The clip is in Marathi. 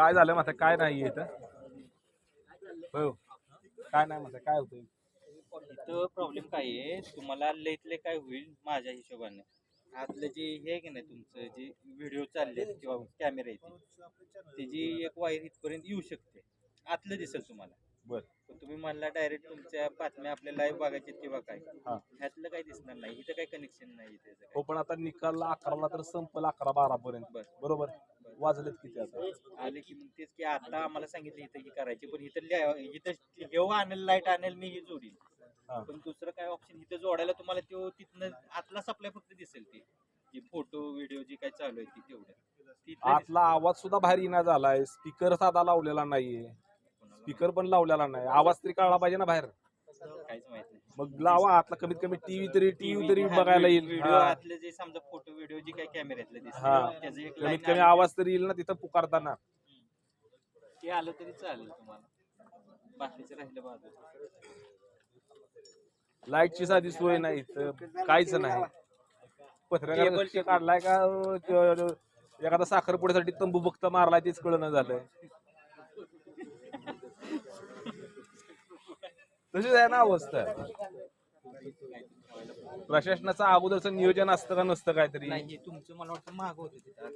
काय झालं मात्र काय नाही इथं. हो. काय नाही मात्र काय होतं इथं प्रॉब्लेम काय आहे? तुम्हाला लईतले काय होईल माझ्या हिशोबाने. आतलं जे हे आहे की नाही तुमचं जे व्हिडिओ चालले किंवा कॅमेरा येते त्याची एक वायर इथपर्यंत येऊ शकते. आतलं दिसेल तुम्हाला. बर. तुम्ही म्हणला डायरेक्ट तुमच्या बातम्या आपल्या लाईव्ह बघायचे किंवा काय. ह्यातलं काही दिसणार नाही. इथं काही कनेक्शन नाही हो पण आता निकाल अकराला तर संपल अकरा बारा पर्यंत. बर. बरोबर? वाजलेत किती आता? आले की मग तेच की आता आम्हाला सांगितलं इथं ही करायची पण इथं लिहा- इथं घेऊ आणेल लाइट आणेल मी ही जोडील हा. पण दुसरं काय ऑप्शन इथं जोडायला तुम्हाला तो तिथनं आतला सप्लाय फक्त दिसेल ती. जी फोटो व्हिडिओ जी काय चालू आहे ती तेवढं. तिथलं आतला आवाज सुद्धा बाहेर येणार झालाय. स्पीकर साधा लावलेला नाहीये. स्पीकर पण लावलेला नाही. आवाज तरी कळला पाहिजे ना बाहेर. काहीच माहीत नाही. मग लावा आतला कमीत कमी टीव्ही तरी टीव्ही तरी बघायला येईल. व्हिडिओ हा. आतले जे समजा फोटो व्हिडिओ जी काय कॅमेऱ्यातले हा. दिसते त्याचं एक कमीत line कमी आली. आवाज तरी येईल ना तिथं पुकारताना. ते आलं तरी चालेल तुम्हाला. बाकीचं राहिलं बाजूला लाईटची साधी सोय नाही काहीच नाही. पत्रकार काढलाय का अं, एखादा साखरपुड्यासाठी तंबू फक्त मारलाय तेच कळणं झालंय. तशीच आहे ना अवस्था. प्रशासनाचं अगोदरचं नियोजन असतं का नसतं काहीतरी? नाही तुमचं मला वाटतं माग होतं तिथं.